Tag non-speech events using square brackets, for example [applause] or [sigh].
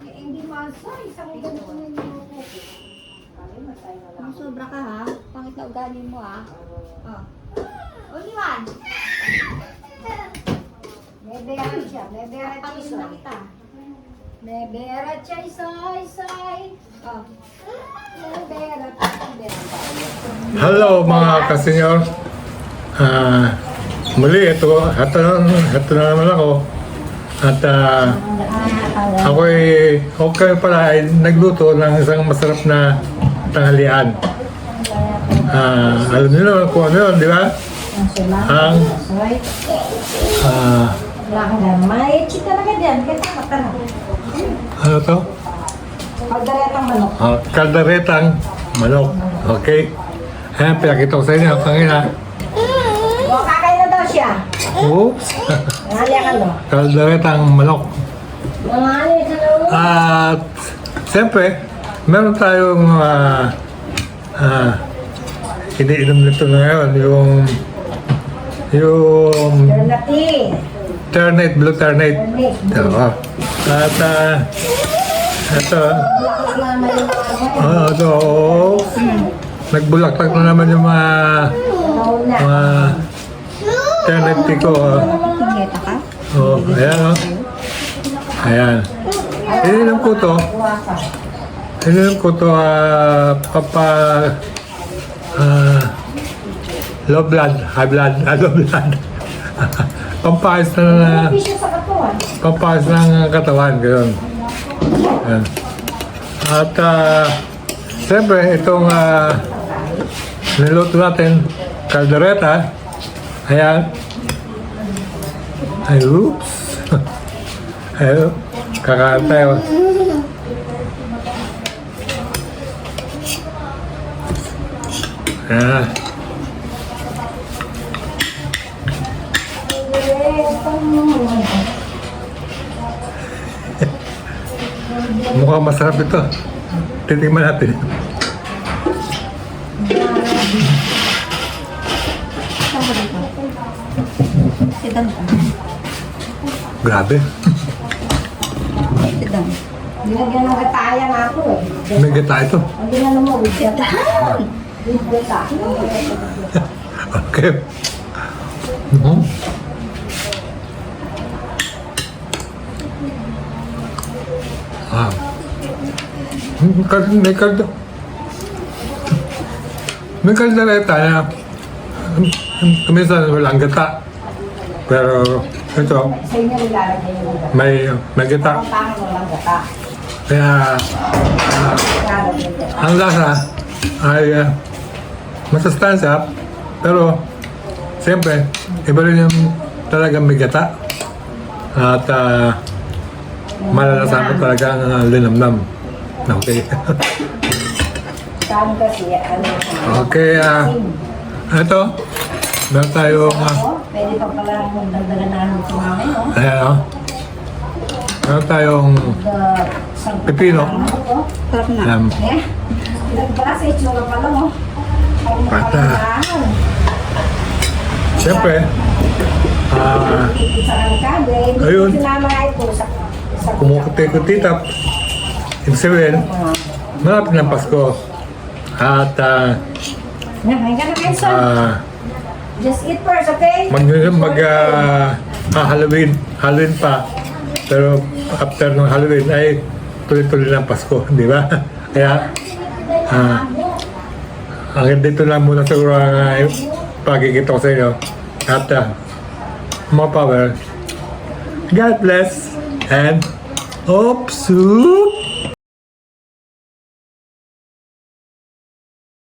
Eh, Hindi masa, isang ganito na yung Ang sobra ka ha. Pangit na ugali mo ha. Oh. Only one. Bebera siya, bebera Pangit na kita. Bebera siya, isay, isay. Oh. Hello mga kasenyor. Ah, muli ito, ito, ito na naman ako. At ah, ako ay okay pala ay nagluto ng isang masarap na tanghalian. Ah, alam niyo naman kung ano yun, di ba? Ang na. ano to? Pagdaretang manok. Ah, kalderetang manok. Okay? Ayan, pinakita ko sa inyo kanina. O, kakain na daw siya. Oops! Ngali ka no. kalderetang manok. Ngali ka no. At siyempre, meron tayong uh, uh, iniinom nito na ngayon, yung yung Ternati. ternate, blue ternate. Ternate. Oo. At uh, ito, oh, ito, oh, nagbulaklak na naman yung mga mga eternity ko. ah. Oh, ayan oh. Ayan. Ininom ko to. Ininom ko to ah, papa ah, low blood, high blood, ah, [laughs] low blood. pampayos na na pampayos ng katawan, gano'n. Ayan. At uh, siyempre, itong ah, niluto natin, kaldereta, ayan. Ay, oops. Ay, kakain tayo. Ayan. Mukhang masarap ito. Titingnan natin. Saan ka Grabe. Sidan. Nilagyan ng gataya nga ako eh. May gata ito. Hindi na naman with gata. With gata. Okay. Mhm. Ah. Hmm, May kaldo. May kaldereta na hmm, minsan walang gata. Pero ito, Sa inyo nilalagay yung gata. may, may gata. Ang pangit mo lang gata. Kaya gata. ang lasa ay uh, masustansya, pero siyempre, iba rin yung talagang may gata. At uh, malalasan ko talaga ang uh, linamnam. Okay. [laughs] Okay, ah, ito. Meron tayong, uh, oh, pwede pa pala yung dagdagan namin sa mga no? ayan, oh. Meron tayong Pipino. oh. Sarap na. um, Eh, ilang klase, itsura pa lang, oh. Makapangahan. siyempre, ah, hindi Ayun. ito sa kumukuti-kutitap. Ibig sabihin, malapit ng Pasko. At uh, Ngayon Just eat first, okay? mag, mag ah, ah, Halloween, Halloween pa. Pero after ng Halloween ay tuloy-tuloy ng Pasko, [laughs] di ba? Kaya, ah, hanggang dito lang muna siguro ang uh, pagkikita ko sa inyo. At ah, more power. God bless and hope soup.